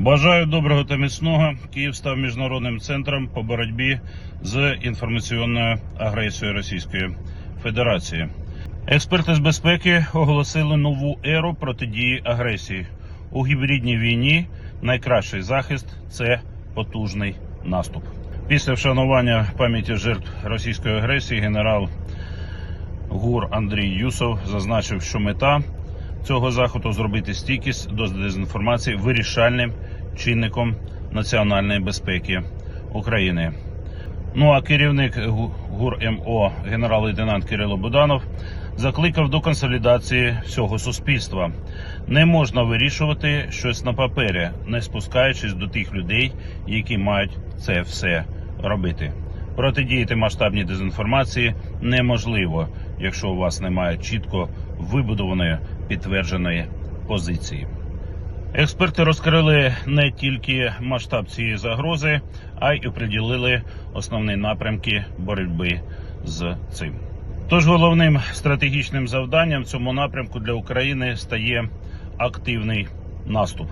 Бажаю доброго та міцного. Київ став міжнародним центром по боротьбі з інформаційною агресією Російської Федерації. Експерти з безпеки оголосили нову еру протидії агресії. У гібридній війні найкращий захист це потужний наступ. Після вшанування пам'яті жертв російської агресії генерал ГУР Андрій Юсов зазначив, що мета цього заходу зробити стійкість до дезінформації вирішальним чинником національної безпеки України. Ну а керівник ГУ- ГУР МО генерал-лейтенант Кирило Буданов закликав до консолідації всього суспільства. Не можна вирішувати щось на папері, не спускаючись до тих людей, які мають це все робити. Протидіяти масштабній дезінформації неможливо, якщо у вас немає чітко вибудованої підтвердженої позиції. Експерти розкрили не тільки масштаб цієї загрози, а й приділили основні напрямки боротьби з цим. Тож головним стратегічним завданням цьому напрямку для України стає активний наступ.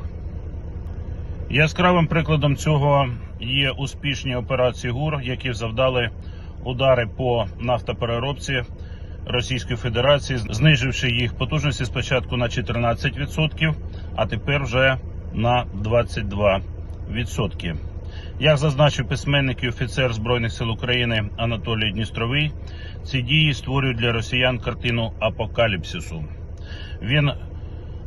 Яскравим прикладом цього є успішні операції ГУР, які завдали удари по нафтопереробці Російської Федерації, зниживши їх потужності спочатку на 14%, а тепер вже на 22%. Як зазначив письменник і офіцер Збройних сил України Анатолій Дністровий, ці дії створюють для росіян картину апокаліпсису. Він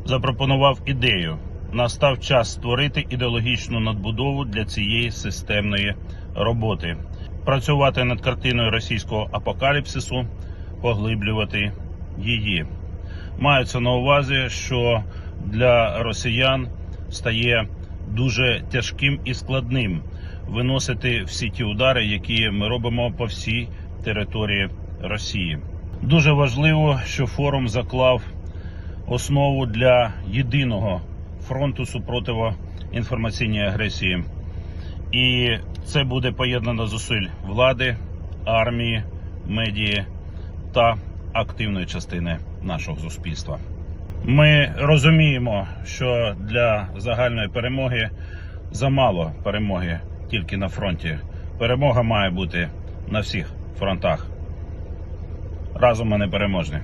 запропонував ідею. Настав час створити ідеологічну надбудову для цієї системної роботи, працювати над картиною російського апокаліпсису, поглиблювати її. Мається на увазі, що для росіян стає дуже тяжким і складним виносити всі ті удари, які ми робимо по всій території Росії. Дуже важливо, що форум заклав основу для єдиного фронту супротиву інформаційній агресії. І це буде поєднано зусиль влади, армії, медії та активної частини нашого суспільства. Ми розуміємо, що для загальної перемоги замало перемоги тільки на фронті. Перемога має бути на всіх фронтах. Разом ми не переможні.